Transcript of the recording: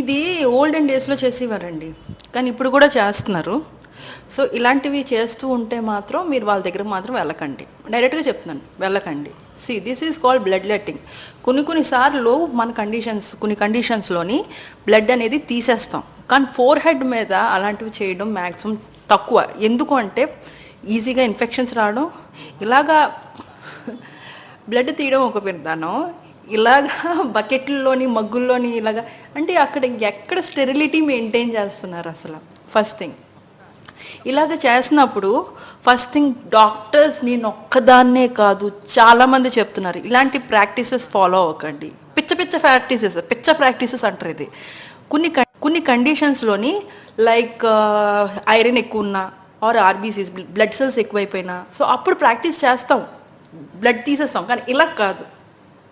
ఇది ఓల్డెన్ డేస్లో చేసేవారండి. కానీ ఇప్పుడు కూడా చేస్తున్నారు. సో ఇలాంటివి చేస్తూ ఉంటే మాత్రం మీరు వాళ్ళ దగ్గర మాత్రం వెళ్ళకండి. డైరెక్ట్గా చెప్తున్నాను వెళ్ళకండి. See this is called bloodletting కొన్ని కొన్నిసార్లు మన కండిషన్స్ కొన్ని కండిషన్స్లోని బ్లడ్ అనేది తీసేస్తాం. కానీ ఫోర్ హెడ్ మీద అలాంటివి చేయడం మ్యాక్సిమం తక్కువ. ఎందుకు అంటే ఈజీగా ఇన్ఫెక్షన్స్ రావడం ఇలాగా బ్లడ్ తీయడం ఒక విధానం. ఇలాగా బకెట్లలోని మగ్గుల్లోని ఇలాగా అంటే అక్కడ ఎక్కడ స్టెరిలిటీ మెయింటైన్ చేస్తున్నారు అసలు? First thing. ఇలాగ చేసినప్పుడు ఫస్ట్ థింగ్ డాక్టర్స్ నేను ఒక్కదాన్నే కాదు చాలామంది చెప్తున్నారు ఇలాంటి ప్రాక్టీసెస్ ఫాలో అవ్వకండి. పిచ్చ పిచ్చ ప్రాక్టీసెస్ పిచ్చ ప్రాక్టీసెస్ అంటారు ఇది. కొన్ని కొన్ని కండిషన్స్లోని లైక్ ఐరన్ ఎక్కువ ఉన్నా ఆర్ ఆర్బీసీస్ బ్లడ్ సెల్స్ ఎక్కువైపోయినా సో అప్పుడు ప్రాక్టీస్ చేస్తాం. బ్లడ్ తీసేస్తాం కానీ ఇలా కాదు.